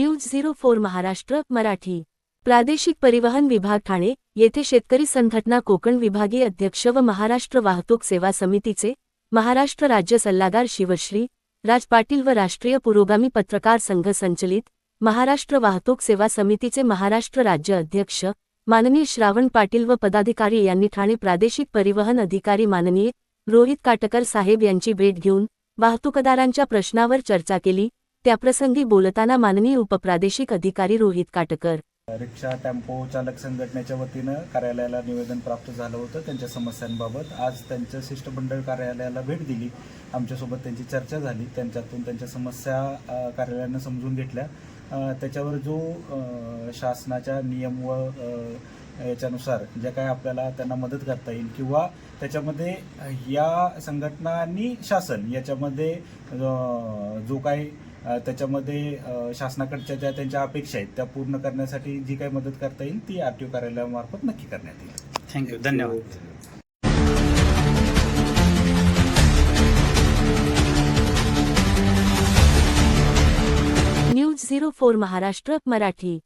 News zero four Maharashtra Marathi. प्रादेशिक परिवहन विभाग ठाणे येथे शेतकरी संघटना कोकण विभागीय अध्यक्ष व महाराष्ट्र वाहतूक सेवा समितीचे महाराष्ट्र राज्य सल्लागार शिवश्री राज पाटील व राष्ट्रीय पुरोगामी पत्रकार संघ संचलित महाराष्ट्र वाहतूक सेवा समितीचे महाराष्ट्र राज्य अध्यक्ष माननीय श्रावण पाटील व पदाधिकारी यांनी ठाणे प्रादेशिक परिवहन अधिकारी माननीय रोहित काटकर साहेब यांची भेट घेऊन वाहतूकदारांच्या प्रश्नावर चर्चा केली त्याप्रसंगी बोलताना माननीय उपप्रादेशिक अधिकारी रोहित काटकर. रिक्षा टेम्पो चालक संघटनेच्या वतीनं कार्यालयाला निवेदन प्राप्त झालं होतं त्यांच्या समस्यांबाबत. आज त्यांचं शिष्टमंडळ कार्यालयाला भेट दिली. आमच्यासोबत त्यांची चर्चा झाली. त्यांच्यातून त्यांच्या समस्या कार्यालयानं समजून घेतल्या. त्याच्यावर जो शासनाच्या नियम व याच्यानुसार ज्या काय आपल्याला त्यांना मदत करता येईल किंवा त्याच्यामध्ये या संघटना आणि शासन याच्यामध्ये जो काही त्याच्यामध्ये शासनाकडच्या ज्या त्यांच्या अपेक्षा आहेत त्या पूर्ण करण्यासाठी जी काही मदत करता येईल ती आर टी ओ कार्यालयामार्फत नक्की करण्यात येईल. थँक्यू धन्यवाद. News zero four Maharashtra Marathi